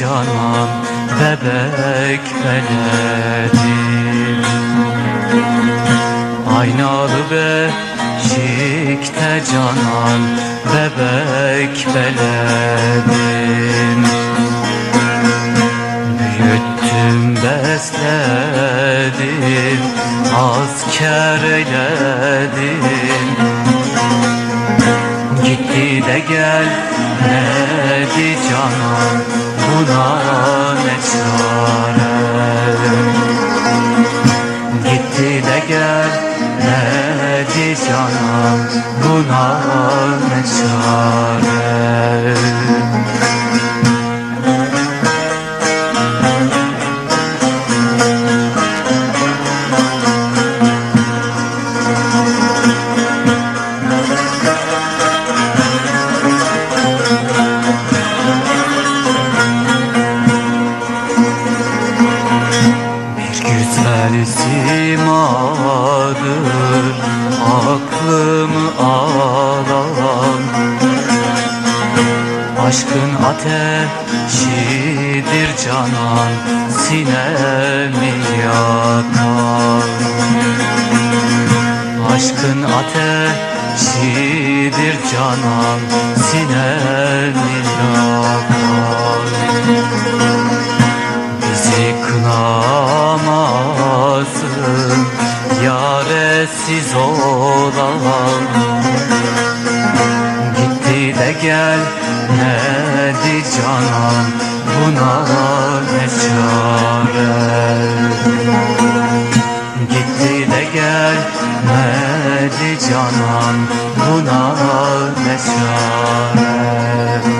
canan bebek beledim Aynalı beşikte canan bebek beledim Büyüttüm besledim asker eyledim. Gitti de gelmedi canan buna ne çare Gitti de gelmedi canan buna ne çare Güzel simadır aklımı alan Aşkın ateşidir canan sinemi yakan Aşkın ateşidir canan sinemi yakan De gelmedi canan Buna ne çare? Gitti de gelmedi canan Buna ne çare